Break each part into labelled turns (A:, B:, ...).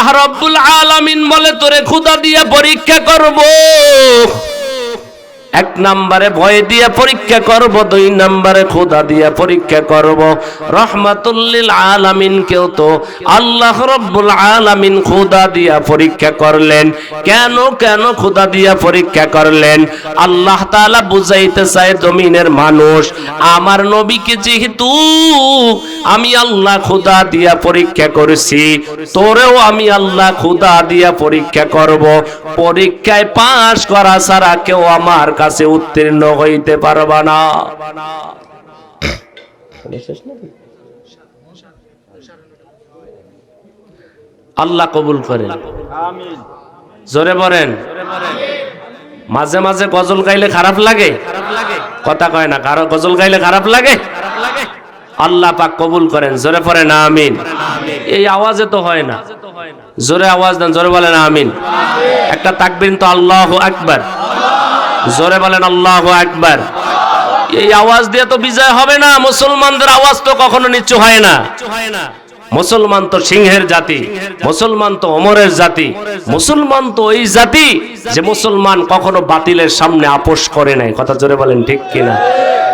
A: আল্লাহ রব্বুল আলামিন বলে তোরে খুদা দিয়ে পরীক্ষা করব। এক নম্বরে ভয় দিয়ে পরীক্ষা করব, দুই নম্বরে খোদা দিয়ে পরীক্ষা করব। রহমাতুল্লিল আলামিন কেউ তো আল্লাহ রব্বুল আলামিন খোদা দিয়া পরীক্ষা করলেন। কেন কেন খোদা দিয়া পরীক্ষা করলেন? আল্লাহ তাআলা বুঝাইতে চায় জমিনের মানুষ, আমার নবীকে যেহেতু আমি আল্লাহ খোদা দিয়া পরীক্ষা করেছি, তোরেও আমি আল্লাহ খোদা দিয়া পরীক্ষা করব। পরীক্ষায় পাশ করা ছাড়া কেউ আমার কাছে উত্তীর্ণ হইতে পারবা না। আল্লাহ কবুল করেন। জোরে বলেন। মাঝে মাঝে গজল গাইলে খারাপ লাগে? কথা কয় না, কারও গজল গাইলে খারাপ লাগে? আল্লাহ পাক কবুল করেন। জোরে পড়ে না, আমিন। এই আওয়াজে তো হয় না। জোরে আওয়াজ দেন, জোরে বলেন, আমিন। একটা তাকবির তো আল্লাহ আকবার। জোরে বলেন, আল্লাহ আকবার। এই আওয়াজ দিয়ে তো বিজয় হবে না, মুসলমানদের আওয়াজ তো কখনো নিচু হয় না। মুসলমান তো সিংহের জাতি, মুসলমান তো অমরের জাতি, মুসলমান তো ওই জাতি যে মুসলমান কখনো বাতিলের সামনে আপোষ করে নাই। কথা জোরে বলেন, ঠিক কিনা?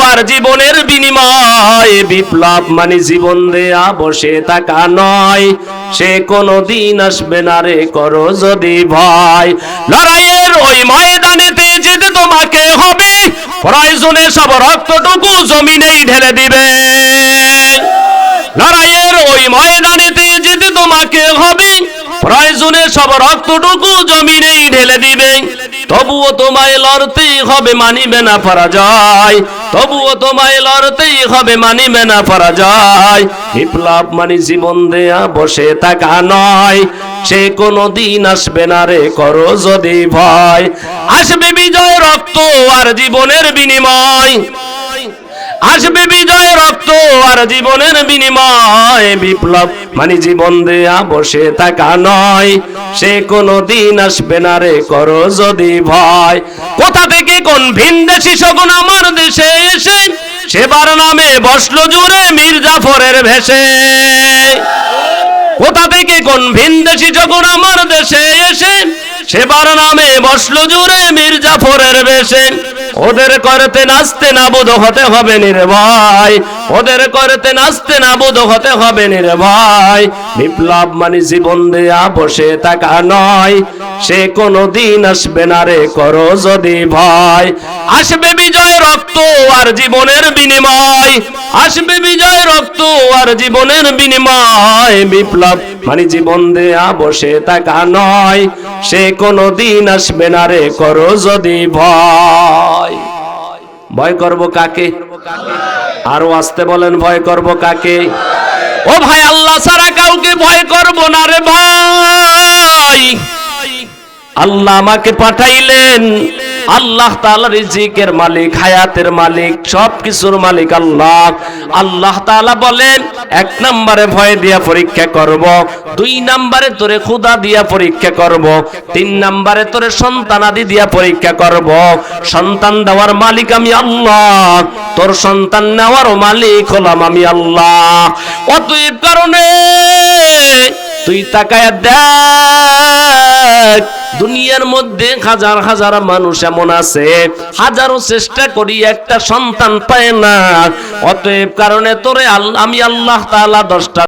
A: আর জীবনের বিনিময়, বিপ্লব মানে জীবন দেয়া, বসে থাকা নয়। সে কোনো দিন আসবে না রে, করো যদি ভয়। লড়াইয়ের ওই ময়দানেতে যেতে তোমাকে হবে। প্রয়োজনে সব রক্তটুকু জমিনেই ঢেলে দিবে। লড়াইয়ের ওই ময়দানেতে যেতে তোমাকে হবে। প্রয়োজনে সব রক্তটুকু জমিনেই ঢেলে দিবে। তবুও তোমায় লড়তেই হবে, মানিবে না পরাজয়। তবুও তোমায় লড়তেই হবে, মেনা না যায়। বিপ্লব মানে জীবন দেয়া বসে থাকা নয়। সে কোনো দিন আসবে না রে, করো যদি ভয়। আসবে বিজয় রক্ত আর জীবনের বিনিময়। আসবে বিজয় রক্ত আর জীবনের বিনিময় বিপ্লব। মানে জীবন দেয়া বসে থাকা নয়, সে কোনো দিন আসবে না রে, করো যদি ভয়। কোথা থেকে কোন ভিনদেশি শকুন আমার দেশে এসে, সেবার নামে বসল জুড়ে মির্জাফরের ভেসে। কোথা থেকে কোন ভিনদেশি যখন আমার দেশে এসে, সেবার নামে বসল জুড়ে মির্জাফরের বেশে ওদের করতে নাচতে নাবুদ হতে হবে ভাই। ওদের করতে নাচতে নাবুদ হতে হবে ভাই। বিপ্লব মানে জীবন দেয়া বসে থাকা নয়। সে কোনো দিন আসবে না রে, করো যদি ভয়। আসবে বিজয় রক্ত আর জীবনের বিনিময়। আসবে বিজয় রক্ত আর জীবনের বিনিময়। বিপ্লব মানে জীবন দেয়া, বসে থাকা নয়। সে কোনো দিন আসবে না রে, করো যদি ভয়। ভয় করব কাকে? আরও আসতে বলেন, ভয় করব কাকে? ও ভাই, আল্লাহ ছাড়া কাউকে ভয় করব না রে ভাই। আল্লাহ আমাকে পাঠাইলেন। আল্লাহ তাআলা রিজিকের মালিক, হায়াতের মালিক সব কিছুর মালিক আল্লাহ। আল্লাহ তাআলা বলেন, এক নম্বরে ভয় দিয়া পরীক্ষা করব, দুই নম্বরে তোরে ক্ষুদা দিয়া পরীক্ষা করব, তিন নম্বরে তোরে সন্তানাদি দিয়া পরীক্ষা করব। সন্তান দেওয়ার মালিক আমি আল্লাহ, তোর সন্তান নেওয়ারও মালিক হলাম আমি আল্লাহ। অতএব কারণে তুই তাকায় দেখ, দুনিয়ার মধ্যে হাজার হাজার মানুষ এমন আছে, হাজারো চেষ্টা করি একটা সন্তান পায় না। অতএব কারণে তোরে আমি আল্লাহ তাআলা দশটা